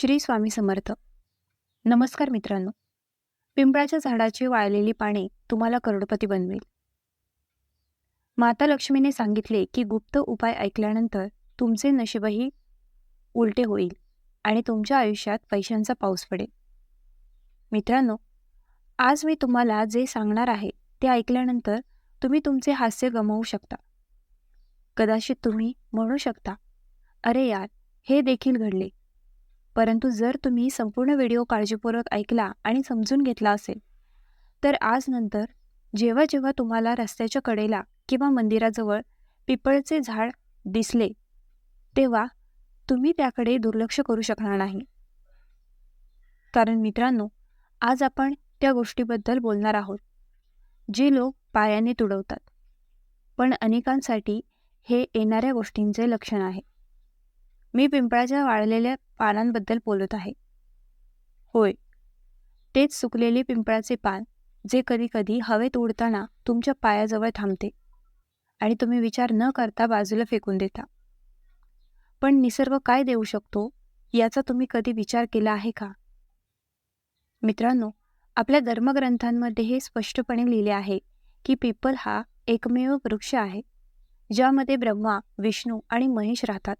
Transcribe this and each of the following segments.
श्री स्वामी समर्थ. नमस्कार मित्रांनो. पिंपळाच्या झाडाची वाळलेली पाने तुम्हाला करोडपती बनवेल. माता लक्ष्मीने सांगितले की गुप्त उपाय ऐकल्यानंतर तुमचे नशीबही उलटे होईल आणि तुमच्या आयुष्यात पैशांचा पाऊस पडेल. मित्रांनो आज मी तुम्हाला जे सांगणार आहे ते ऐकल्यानंतर तुम्ही तुमचे हास्य गमावू शकता. कदाचित तुम्ही म्हणू शकता अरे यार हे देखील घडले. परंतु जर तुम्ही संपूर्ण व्हिडिओ काळजीपूर्वक ऐकला आणि समजून घेतला असेल तर आज नंतर जेव्हा जेव्हा तुम्हाला रस्त्याच्या कडेला किंवा मंदिराजवळ पिपळचे झाड दिसले तेव्हा तुम्ही त्याकडे दुर्लक्ष करू शकणार नाही. कारण मित्रांनो आज आपण त्या गोष्टीबद्दल बोलणार आहोत जे लोक पायाने तुडवतात. पण अनेकांसाठी हे येणाऱ्या गोष्टींचे लक्षण आहे. मी पिंपळाच्या वाळलेल्या पानांबद्दल बोलत आहे. होय. तेच सुकलेले पिंपळाचे पान जे कधीकधी हवेत उडताना तुमच्या पायाजवळ थांबते आणि तुम्ही विचार न करता बाजूला फेकून देता. पण निसर्ग काय देऊ शकतो याचा तुम्ही कधी विचार केला आहे का? मित्रांनो आपल्या धर्मग्रंथांमध्ये हे स्पष्टपणे लिहिले आहे की पिपल हा एकमेव वृक्ष आहे ज्यामध्ये ब्रह्मा विष्णू आणि महेश राहतात.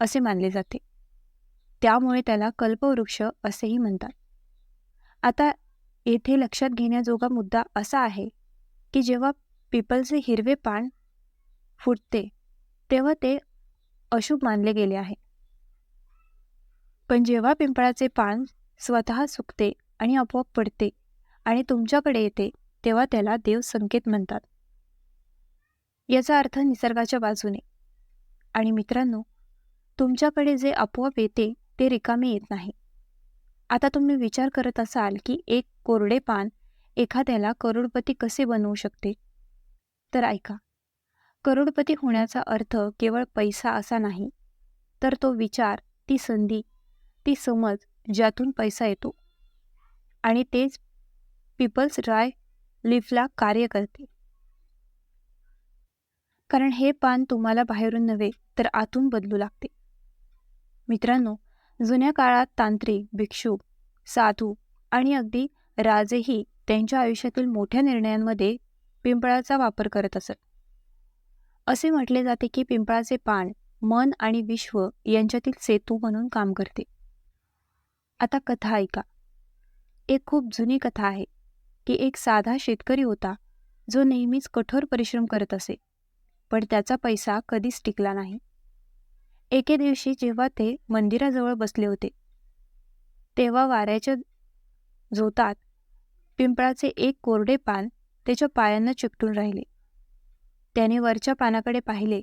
असे मानले जाते. त्यामुळे त्याला कल्पवृक्ष असेही म्हणतात. आता येथे लक्षात घेण्याजोगा मुद्दा असा आहे की जेव्हा पिपलचे हिरवे पान फुटते तेव्हा ते अशुभ मानले गेले आहे. पण जेव्हा पिंपळाचे पान स्वतः सुकते आणि आपोआप पडते आणि तुमच्याकडे येते तेव्हा त्याला देव संकेत म्हणतात. याचा अर्थ निसर्गाच्या बाजूने. आणि मित्रांनो तुमच्याकडे जे आपोआप येते ते रिकामे येत नाही. आता तुम्ही विचार करत असाल की एक कोरडे पान एखाद्याला करोडपती कसे बनवू शकते? तर ऐका. करोडपती होण्याचा अर्थ केवळ पैसा असा नाही तर तो विचार ती संधी ती समज ज्यातून पैसा येतो. आणि तेच पीपल्स ड्राय लिफला कार्य करते. कारण हे पान तुम्हाला बाहेरून नव्हे तर आतून बदलू लागते. मित्रांनो जुन्या काळात तांत्रिक भिक्षू साधू आणि अगदी राजेही त्यांच्या आयुष्यातील मोठ्या निर्णयांमध्ये पिंपळाचा वापर करत असत. असे म्हटले जाते की पिंपळाचे पान मन आणि विश्व यांच्यातील सेतू म्हणून काम करते. आता कथा ऐका. एक खूप जुनी कथा आहे की एक साधा शेतकरी होता जो नेहमीच कठोर परिश्रम करत असे पण त्याचा पैसा कधीच टिकला नाही. एके दिवशी जेव्हा ते मंदिराजवळ बसले होते तेव्हा वाऱ्याच्या झोतात पिंपळाचे एक कोरडे पान त्याच्या पायांना चिकटून राहिले. त्याने वरच्या पानाकडे पाहिले.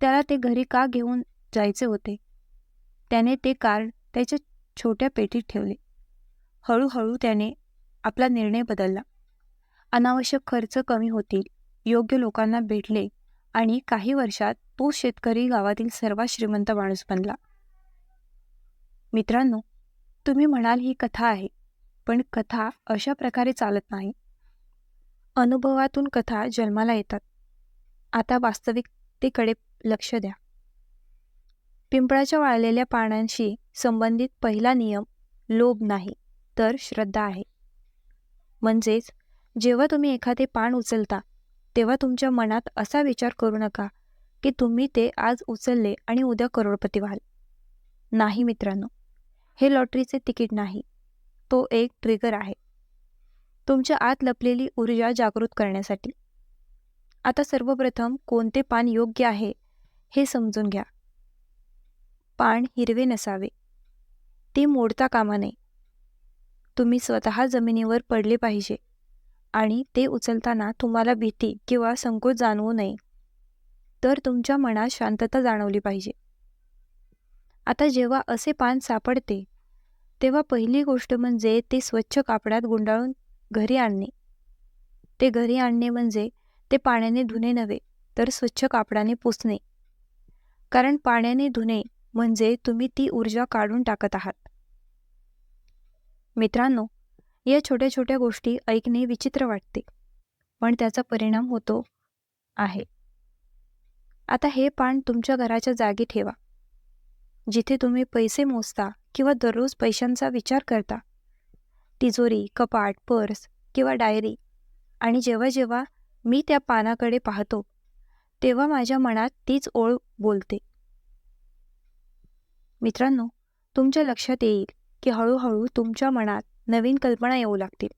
त्याला ते घरी का घेऊन जायचे होते? त्याने ते कार्ड त्याच्या छोट्या पेटीत ठेवले. हळूहळू त्याने आपला निर्णय बदलला. अनावश्यक खर्च कमी होतील. योग्य लोकांना भेटले. आणि काही वर्षात तो शेतकरी गावातील सर्वात श्रीमंत माणूस बनला. मित्रांनो तुम्ही म्हणाल ही कथा आहे पण कथा अशा प्रकारे चालत नाही. अनुभवातून कथा जन्माला येतात. आता वास्तविकतेकडे लक्ष द्या. पिंपळाच्या वाळलेल्या पानांशी संबंधित पहिला नियम लोभ नाही तर श्रद्धा आहे. म्हणजेच जेव्हा तुम्ही एखादे पान उचलता तेव्हा तुमच्या मनात असा विचार करू नका की तुम्ही ते आज उचलले आणि उद्या करोडपती व्हाल. नाही मित्रांनो हे लॉटरीचे तिकीट नाही तो एक ट्रिगर आहे. तुमच्या आत लपलेली ऊर्जा जागृत करण्यासाठी. आता सर्वप्रथम कोणते पान योग्य आहे हे समजून घ्या. पान हिरवे नसावे. ते मोडता कामा नये. तुम्ही स्वतः जमिनीवर पडले पाहिजे. आणि ते उचलताना तुम्हाला भीती किंवा संकोच जाणवू नये. तर तुमच्या मनात शांतता जाणवली पाहिजे. आता जेव्हा असे पान सापडते तेव्हा पहिली गोष्ट म्हणजे ते स्वच्छ कापडात गुंडाळून घरी आणणे. ते घरी आणणे म्हणजे ते पाण्याने धुणे नव्हे तर स्वच्छ कापडाने पुसणे. कारण पाण्याने धुणे म्हणजे तुम्ही ती ऊर्जा काढून टाकत आहात. मित्रांनो या छोट्या छोट्या गोष्टी ऐकणे विचित्र वाटते. पण त्याचा परिणाम होतो आहे. आता हे पान तुमच्या घराच्या जागी ठेवा. जिथे तुम्ही पैसे मोजता किंवा दररोज पैशांचा विचार करता. तिजोरी कपाट पर्स किंवा डायरी आणि जेव्हा जेव्हा मी त्या पानाकडे पाहतो तेव्हा माझ्या मनात तीच ओळ बोलते. मित्रांनो तुमच्या लक्षात येईल की हळूहळू तुमच्या मनात नवीन कल्पना येऊ लागतील.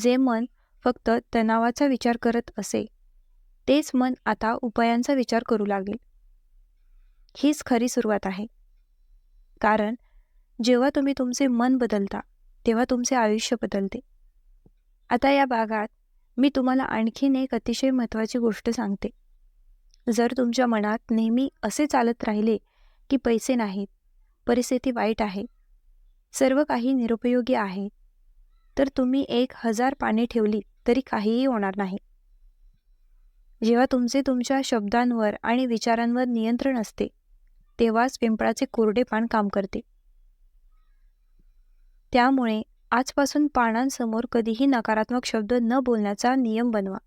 जे मन फक्त तणावाचा विचार करत असे तेच मन आता उपायांचा विचार करू लागेल. हीच खरी सुरुवात आहे. कारण जेव्हा तुम्ही तुमचे मन बदलता तेव्हा तुमचे आयुष्य बदलते. आता या भागात मी तुम्हाला आणखीन एक अतिशय महत्त्वाची गोष्ट सांगते. जर तुमच्या मनात नेहमी असे चालत राहिले की पैसे नाहीत परिस्थिती वाईट आहे सर्व काही निरुपयोगी आहे. तर तुम्ही एक हजार पाने ठेवली तरी काहीही होणार नाही. जेव्हा तुमचे तुमच्या शब्दांवर आणि विचारांवर नियंत्रण असते तेव्हाच पिंपळाचे कोरडे पान काम करते. त्यामुळे आजपासून पानांसमोर कधीही नकारात्मक शब्द न बोलण्याचा नियम बनवा.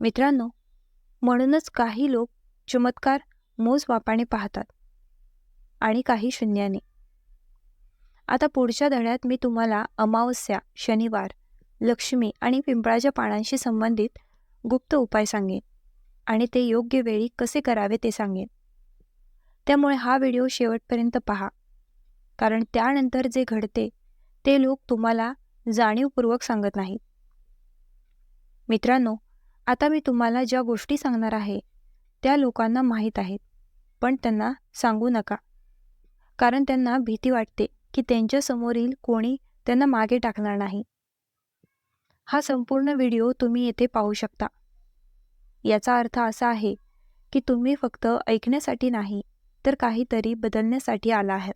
मित्रांनो म्हणूनच काही लोक चमत्कार मोजमापाने पाहतात आणि काही शून्याने. आता पुढच्या धड्यात मी तुम्हाला अमावस्या शनिवार लक्ष्मी आणि पिंपळाच्या पानांशी संबंधित गुप्त उपाय सांगेन आणि ते योग्य वेळी कसे करावे ते सांगेन. त्यामुळे हा व्हिडिओ शेवटपर्यंत पहा. कारण त्यानंतर जे घडते ते लोक तुम्हाला जाणीवपूर्वक सांगत नाहीत. मित्रांनो आता मी तुम्हाला ज्या गोष्टी सांगणार आहे त्या लोकांना माहीत आहेत पण त्यांना सांगू नका. कारण त्यांना भीती वाटते. की त्यांच्यासमोरील कोणी त्यांना मागे टाकणार नाही. हा संपूर्ण व्हिडिओ तुम्ही येथे पाहू शकता. याचा अर्थ असा आहे की तुम्ही फक्त ऐकण्यासाठी नाही तर काहीतरी बदलण्यासाठी आला आहात.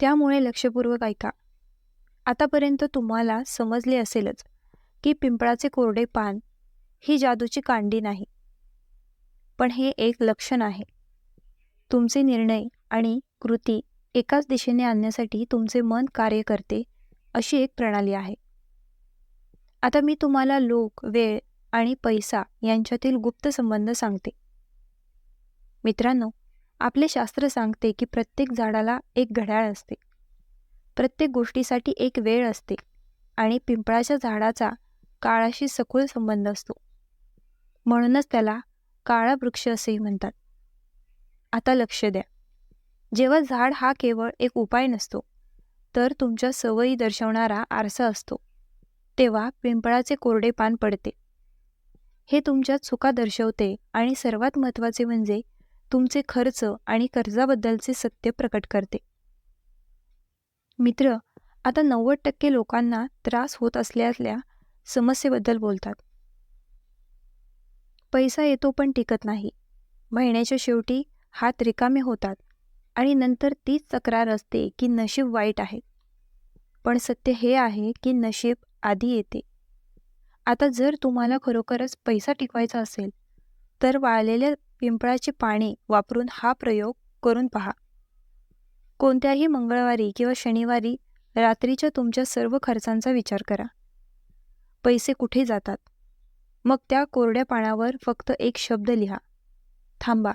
त्यामुळे लक्षपूर्वक ऐका. आतापर्यंत तुम्हाला समजले असेलच की पिंपळाचे कोरडे पान ही जादूची कांडी नाही. पण हे एक लक्षण आहे. तुमचे निर्णय आणि कृती एकाच दिशेने आणण्यासाठी तुमचे मन कार्य करते अशी एक प्रणाली आहे. आता मी तुम्हाला लोक वेळ आणि पैसा यांच्यातील गुप्त संबंध सांगते. मित्रांनो आपले शास्त्र सांगते की प्रत्येक झाडाला एक घड्याळ असते. प्रत्येक गोष्टीसाठी एक वेळ असते आणि पिंपळाच्या झाडाचा काळाशी सखोल संबंध असतो. म्हणूनच त्याला काळा वृक्ष असेही म्हणतात. आता लक्ष द्या. जेव्हा झाड हा केवळ एक उपाय नसतो तर तुमच्या सवयी दर्शवणारा आरसा असतो. तेव्हा पिंपळाचे कोरडे पान पडते. हे तुमच्या चुका दर्शवते आणि सर्वात महत्त्वाचे म्हणजे तुमचे खर्च आणि कर्जाबद्दलचे सत्य प्रकट करते. मित्र आता नव्वद टक्के लोकांना त्रास होत असल्यातल्या समस्येबद्दल बोलतात. पैसा येतो पण टिकत नाही. महिन्याच्या शेवटी हात रिकामे होतात. आणि नंतर तीच तक्रार असते की नशीब वाईट आहे. पण सत्य हे आहे की नशीब आधी येते. आता जर तुम्हाला खरोखरच पैसा टिकवायचा असेल तर वाळलेल्या पिंपळाची पाने वापरून हा प्रयोग करून पहा. कोणत्याही मंगळवारी किंवा शनिवारी रात्रीच्या तुमच्या सर्व खर्चांचा विचार करा. पैसे कुठे जातात? मग त्या कोरड्या पाण्यावर फक्त एक शब्द लिहा. थांबा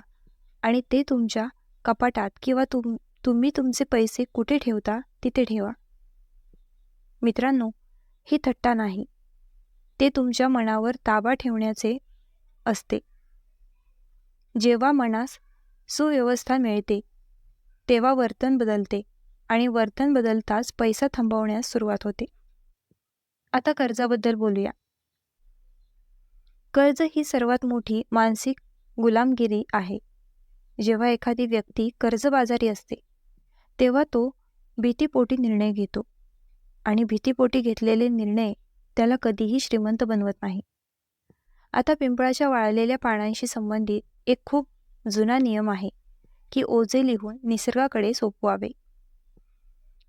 आणि ते तुमच्या कपाटात किंवा तुम तुम्ही तुमचे पैसे कुठे ठेवता तिथे ठेवा. मित्रांनो ही थट्टा नाही. ते तुमच्या मनावर ताबा ठेवण्याचे असते. जेव्हा मनास सुव्यवस्था मिळते तेव्हा वर्तन बदलते आणि वर्तन बदलताच पैसा थांबवण्यास सुरुवात होते. आता कर्जाबद्दल बोलूया. कर्ज ही सर्वात मोठी मानसिक गुलामगिरी आहे. जेव्हा एखादी व्यक्ती कर्जबाजारी असते तेव्हा तो भीतीपोटी निर्णय घेतो. आणि भीतीपोटी घेतलेले निर्णय त्याला कधीही श्रीमंत बनवत नाही. आता पिंपळाच्या वाळलेल्या पानांशी संबंधित एक खूप जुना नियम आहे की ओझे लिहून निसर्गाकडे सोपवावे.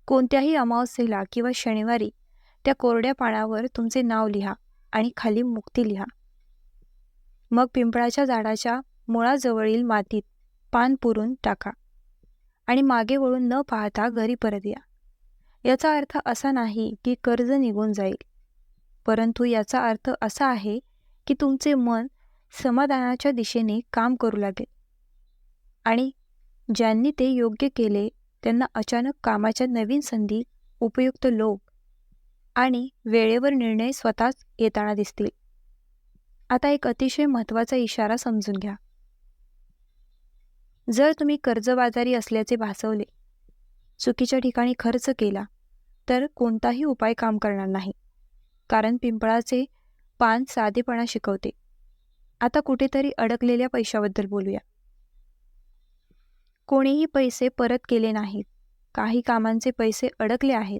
कोणत्याही अमावस्येला किंवा शनिवारी त्या कोरड्या पानावर तुमचे नाव लिहा आणि खाली मुक्ती लिहा. मग पिंपळाच्या झाडाच्या मुळाजवळील मातीत पान पुरून टाका आणि मागे वळून न पाहता घरी परत या. याचा अर्थ असा नाही की कर्ज निघून जाईल परंतु याचा अर्थ असा आहे की तुमचे मन समाधानाच्या दिशेने काम करू लागेल आणि ज्यांनी ते योग्य केले त्यांना अचानक कामाच्या नवीन संधी उपयुक्त लोक आणि वेळेवर निर्णय स्वतःच येताना दिसतील. आता एक अतिशय महत्त्वाचा इशारा समजून घ्या. जर तुम्ही कर्जबाजारी असल्याचे भासवले चुकीच्या ठिकाणी खर्च केला तर कोणताही उपाय काम करणार नाही. कारण पिंपळाचे पान साधेपणा शिकवते. आता कुठेतरी अडकलेल्या पैशाबद्दल बोलूया. कोणीही पैसे परत केले नाहीत. काही कामांचे पैसे अडकले आहेत.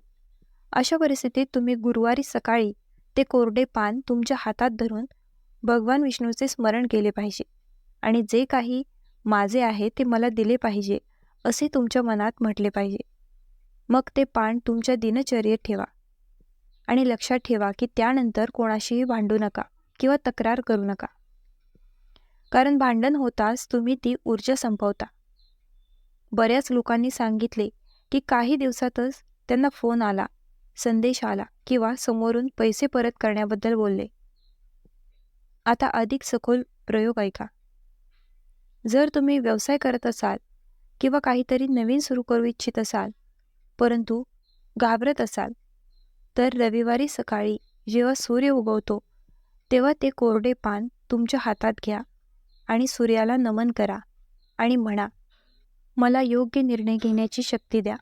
अशा परिस्थितीत तुम्ही गुरुवारी सकाळी ते कोरडे पान तुमच्या हातात धरून भगवान विष्णूचे स्मरण केले पाहिजे. आणि जे काही माझे आहे ते मला दिले पाहिजे असे तुमच्या मनात म्हटले पाहिजे. मग ते पान तुमच्या दिनचर्येत ठेवा. आणि लक्षात ठेवा की त्यानंतर कोणाशीही भांडू नका किंवा तक्रार करू नका. कारण भांडण होताच तुम्ही ती ऊर्जा संपवता. बऱ्याच लोकांनी सांगितले की काही दिवसातच त्यांना फोन आला संदेश आला किंवा समोरून पैसे परत करण्याबद्दल बोलले. आता अधिक सखोल प्रयोग ऐका. जर तुम्ही व्यवसाय करत असाल किंवा काहीतरी नवीन सुरू करू इच्छित असाल परंतु घाबरत असाल तर रविवारी सकाळी जेव्हा सूर्य उगवतो तेव्हा ते कोरडे पान तुमच्या हातात घ्या आणि सूर्याला नमन करा आणि म्हणा मला योग्य निर्णय घेण्याची शक्ती द्या.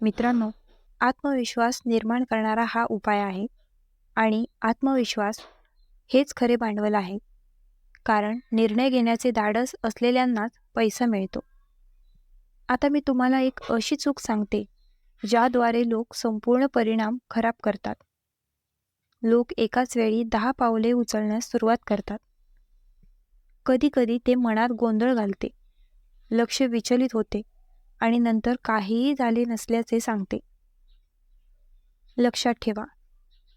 मित्रांनो आत्मविश्वास निर्माण करणारा हा उपाय आहे आणि आत्मविश्वास हेच खरे भांडवल आहे. कारण निर्णय घेण्याचे धाडस असलेल्यांनाच पैसा मिळतो. आता मी तुम्हाला एक अशी चूक सांगते ज्याद्वारे लोक संपूर्ण परिणाम खराब करतात. लोक एकाच वेळी दहा पावले उचलण्यास सुरुवात करतात. कधीकधी ते मनात गोंधळ घालते लक्ष विचलित होते आणि नंतर काहीही झाले नसल्याचे सांगते. लक्षात ठेवा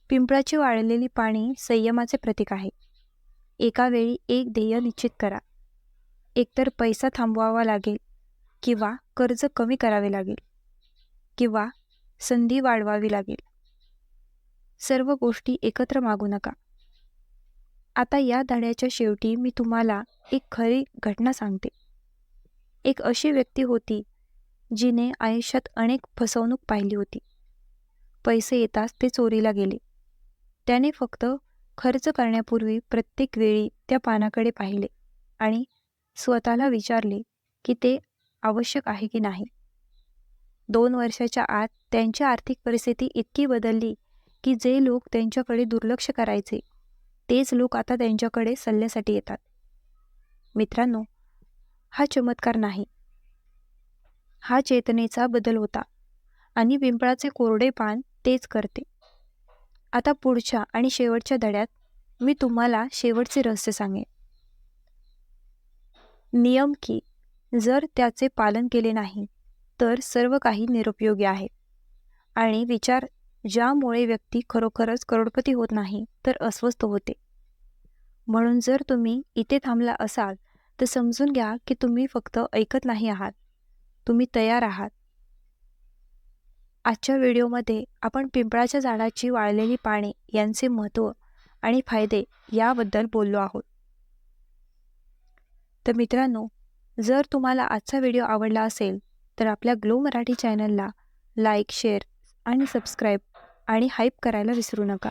पिंपळाची वाळलेली पाणी संयमाचे प्रतीक आहे. एका वेळी एक ध्येय निश्चित करा. एकतर पैसा थांबवावा लागेल किंवा कर्ज कमी करावे लागेल किंवा संधी वाढवावी लागेल. सर्व गोष्टी एकत्र मागू नका. आता या धड्याच्या शेवटी मी तुम्हाला एक खरी घटना सांगते. एक अशी व्यक्ती होती जिने आयुष्यात अनेक फसवणूक पाहिली होती. पैसे येताच ते चोरीला गेले. त्याने फक्त खर्च करण्यापूर्वी प्रत्येक वेळी त्या पानाकडे पाहिले आणि स्वतःला विचारले की ते आवश्यक आहे की नाही. दोन वर्षाच्या आत त्यांची आर्थिक परिस्थिती इतकी बदलली की जे लोक त्यांच्याकडे दुर्लक्ष करायचे तेच लोक आता त्यांच्याकडे सल्ल्यासाठी येतात. मित्रांनो हा चमत्कार नाही. हा चेतनेचा बदल होता आणि पिंपळाचे कोरडे पान तेच करते. आता पुढच्या आणि शेवटच्या धड्यात मी तुम्हाला शेवटचे रहस्य सांगेन. नियम की जर त्याचे पालन केले नाही तर सर्व काही निरुपयोगी आहे. आणि विचार ज्यामुळे व्यक्ती खरोखरच करोडपती होत नाही तर अस्वस्थ होते. म्हणून जर तुम्ही इथे थांबला असाल तर समजून घ्या की तुम्ही फक्त ऐकत नाही आहात. तुम्ही तयार आहात. आजच्या व्हिडिओमध्ये आपण पिंपळाच्या झाडाची वाळलेली पाने यांचे महत्त्व आणि फायदे याबद्दल बोललो आहोत. तर मित्रांनो जर तुम्हाला आजचा व्हिडिओ आवडला असेल तर आपल्या ग्लो मराठी चॅनलला लाईक शेअर आणि सबस्क्राईब आणि हाईप करायला विसरू नका.